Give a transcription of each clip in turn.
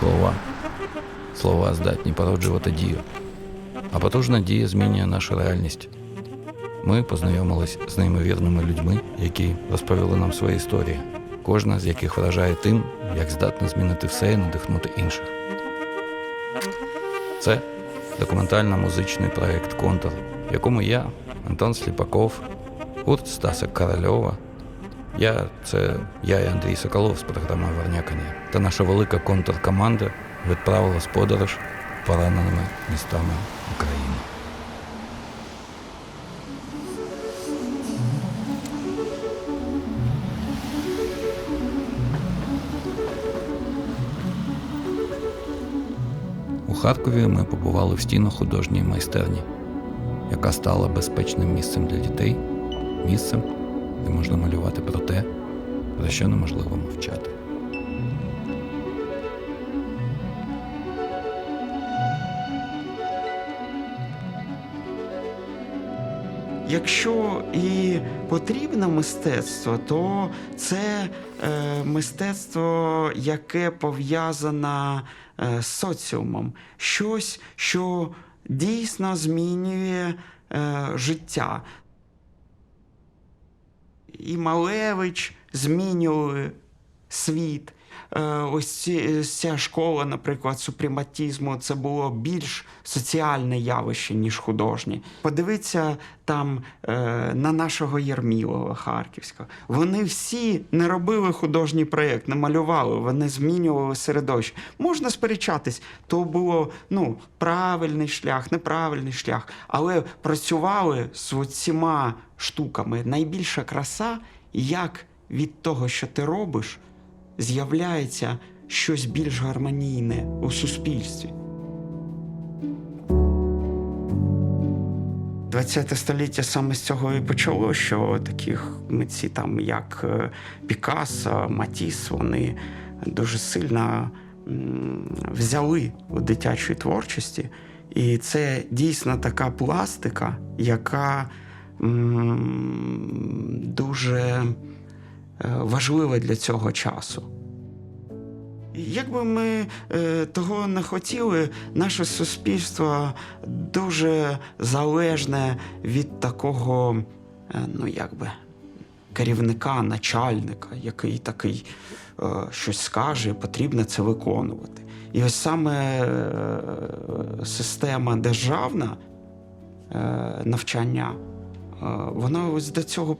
слова. Слова здатні породжувати дію. А потужна дія змінює нашу реальність. Ми познайомились з неймовірними людьми, які розповіли нам свої історії, кожна з яких вражає тим, як здатна змінити все і надихнути інших. Це документально-музичний проєкт Контур, в якому я, Антон Сліпаков, гурт Стаса Корольова, я це я і Андрій Соколов з програми Вернякання та наша велика контур-команда відправилась в подорож пораненими містами України. У Харкові ми побували в стінах художньої майстерні, яка стала безпечним місцем для дітей, місцем, де можна малювати про те, про що неможливо мовчати. Якщо і потрібне мистецтво, то це е, мистецтво, яке пов'язане е, з соціумом, щось, що дійсно змінює е, життя. І Малевич змінювали світ. Е, Ось ці- ця школа, наприклад, супрематізму, це було більш соціальне явище, ніж художнє. Подивіться там е, на нашого Єрмілова Харківського. Вони всі не робили художній проєкт, не малювали, вони змінювали середовище. Можна сперечатись, то було ну, правильний шлях, неправильний шлях, але працювали з цими штуками. Найбільша краса, як від того, що ти робиш, з'являється щось більш гармонійне у суспільстві. 20 століття саме з цього і почало, що таких митці, там як е, Пікассо, Матіс, вони дуже сильно взяли у дитячої творчості. І це дійсно така пластика, яка дуже е, важлива для цього часу. Як би ми е, того не хотіли, наше суспільство дуже залежне від такого, е, ну як би, керівника, начальника, який такий щось скаже, потрібно це виконувати. І ось саме система державна навчання. Вона ось до цього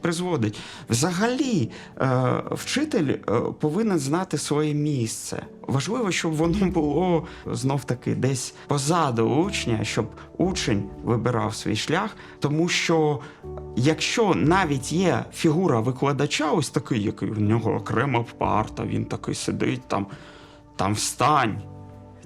призводить. Взагалі, е, вчитель е, повинен знати своє місце. Важливо, щоб воно було знов таки десь позаду учня, щоб учень вибирав свій шлях. Тому що якщо навіть є фігура викладача, ось такий, який в нього окрема парта, він такий сидить там, там встань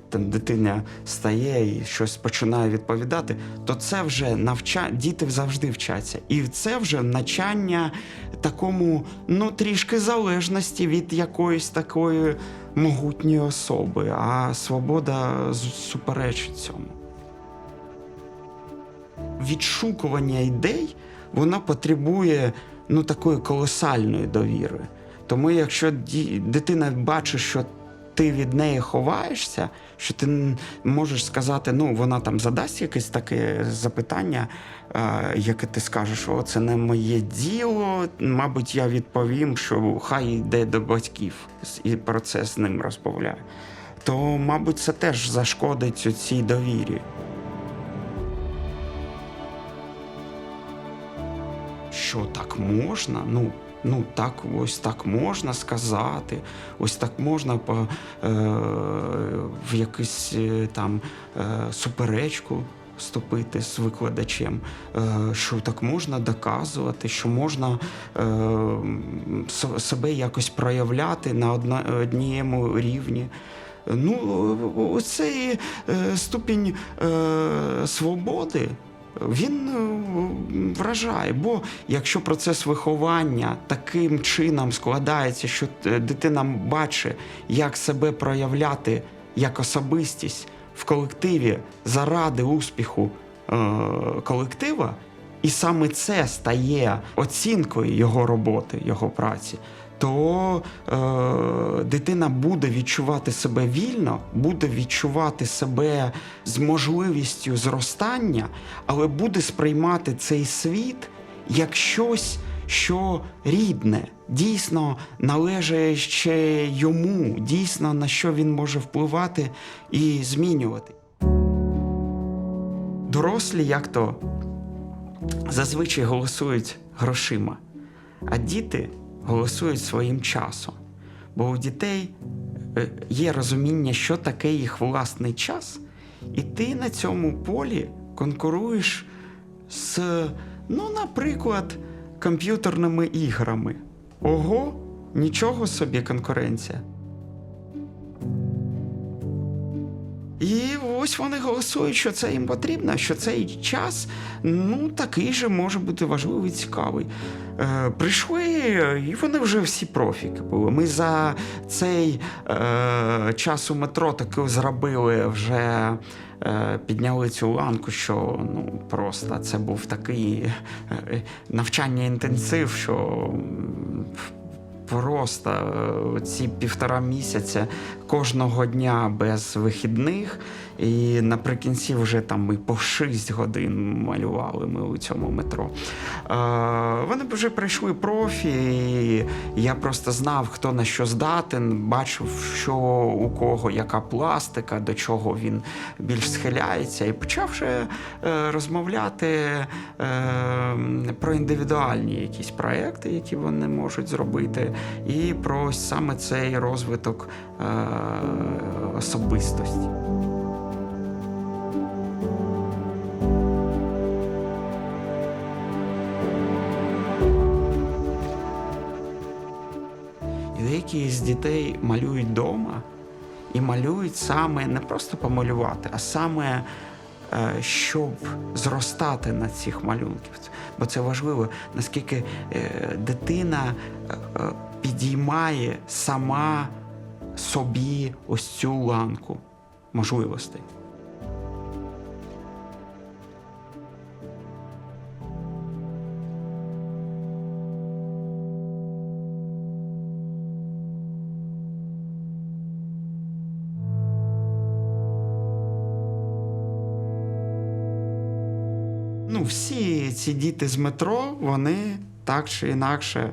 там дитина стає і щось починає відповідати, то це вже навча... діти завжди вчаться. І це вже навчання такому, ну, трішки залежності від якоїсь такої могутньої особи, а свобода суперечить цьому. Відшукування ідей воно потребує ну, такої колосальної довіри. Тому, якщо дитина бачить, що ти від неї ховаєшся, що ти можеш сказати, ну вона там задасть якесь таке запитання, е, яке ти скажеш, о, це не моє діло. Мабуть, я відповім, що хай йде до батьків і про це з ним розмовляє. То, мабуть, це теж зашкодить цій довірі. що так можна? Ну, ну так, ось так можна сказати, ось так можна е, в якусь е, там е, суперечку вступити з викладачем, е, що так можна доказувати, що можна е, себе якось проявляти на одна, однієму рівні. Ну, оцей е, ступінь е, свободи він е, вражає. Бо якщо процес виховання таким чином складається, що е, дитина бачить, як себе проявляти як особистість в колективі заради успіху е, колектива, і саме це стає оцінкою його роботи, його праці, то е, дитина буде відчувати себе вільно, буде відчувати себе з можливістю зростання, але буде сприймати цей світ як щось, що рідне, дійсно належить ще йому, дійсно на що він може впливати і змінювати. Дорослі як то зазвичай голосують грошима, а діти голосують своїм часом. Бо у дітей е, є розуміння, що таке їх власний час, і ти на цьому полі конкуруєш з, ну, наприклад, комп'ютерними іграми. Ого, нічого собі конкуренція. І ось вони голосують, що це їм потрібно, що цей час ну такий же може бути важливий, цікавий. Е, прийшли, і вони вже всі профіки були. Ми за цей е, час у метро таки зробили вже. е, Підняли цю ланку, що ну просто це був такий е, навчання інтенсив, що просто е, ці півтора місяця кожного дня без вихідних. І наприкінці вже там ми по 6 годин малювали ми у цьому метро. Е, вони вже прийшли профі, і я просто знав, хто на що здатен, бачив, що у кого яка пластика, до чого він більш схиляється, і почав вже е, розмовляти е, про індивідуальні якісь проекти, які вони можуть зробити, і про саме цей розвиток е, особистості. І деякі з дітей малюють вдома і малюють саме не просто помалювати, а саме е, щоб зростати на цих малюнках. Бо це важливо, наскільки е, дитина е, підіймає сама собі ось цю ланку можливостей. Ну, всі ці діти з метро, вони так чи інакше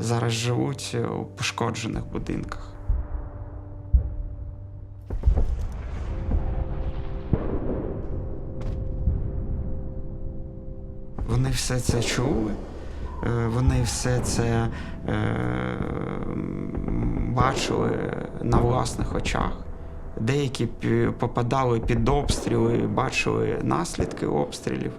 зараз живуть у пошкоджених будинках. Вони все це чули, е, вони все це е, бачили на власних очах. Деякі попадали під обстріли, бачили наслідки обстрілів.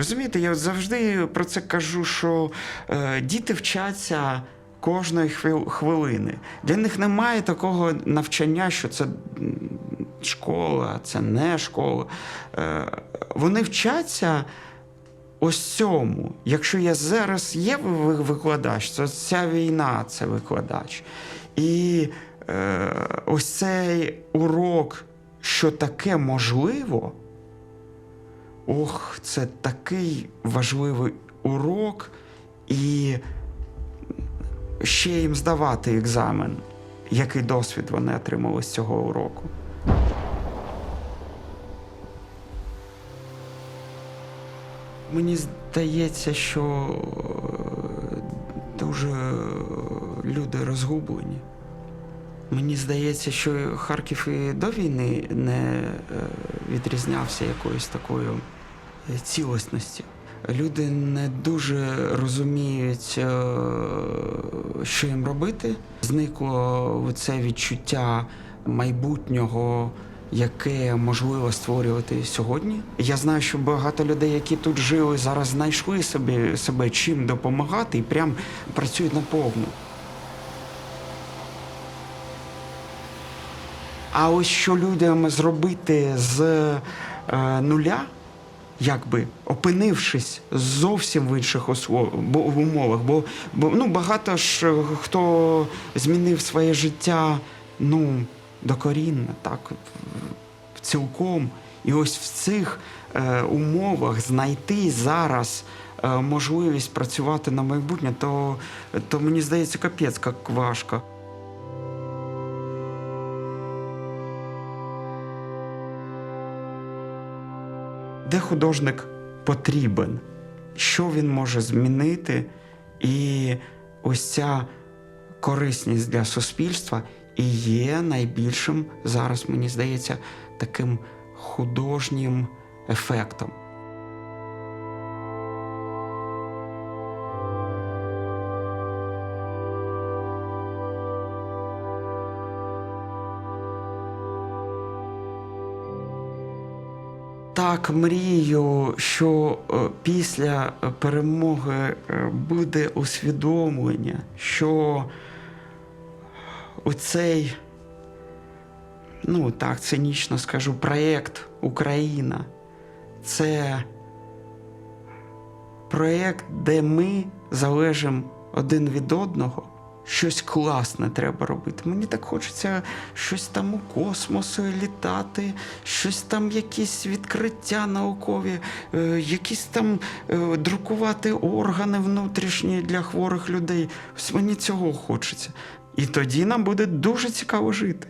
Розумієте, я завжди про це кажу, що е, діти вчаться кожної хвилини. Для них немає такого навчання, що це школа, це не школа. Е, вони вчаться ось цьому. Якщо я зараз є викладач, то ця війна це викладач. І е, ось цей урок, що таке можливо. Ох, це такий важливий урок, і ще їм здавати екзамен, який досвід вони отримали з цього уроку. Мені здається, що е, дуже люди розгублені. Мені здається, що Харків і до війни не е, відрізнявся якоюсь такою е, цілісності. Люди не дуже розуміють, е, що їм робити. Зникло це відчуття майбутнього, яке можливо створювати сьогодні. Я знаю, що багато людей, які тут жили, зараз знайшли собі себе чим допомагати і прям працюють наповну. А ось що людям зробити з е, нуля, якби опинившись зовсім в інших осло- бо- в умовах. Бо, бо ну, багато ж е, хто змінив своє життя, ну, докорінно, так, цілком. І ось в цих е, умовах знайти зараз е, можливість працювати на майбутнє, то, то мені здається, капець як важко. Де художник потрібен? Що він може змінити? І ось ця корисність для суспільства і є найбільшим зараз, мені здається, таким художнім ефектом. Так, мрію, що е, після е, перемоги е, буде усвідомлення, що у цей, ну так цинічно скажу, проєкт Україна це проєкт, де ми залежимо один від одного. Щось класне треба робити. Мені так хочеться щось там у космосу літати, щось там, якісь відкриття наукові, е, якісь там е, друкувати органи внутрішні для хворих людей. Ось мені цього хочеться. І тоді нам буде дуже цікаво жити.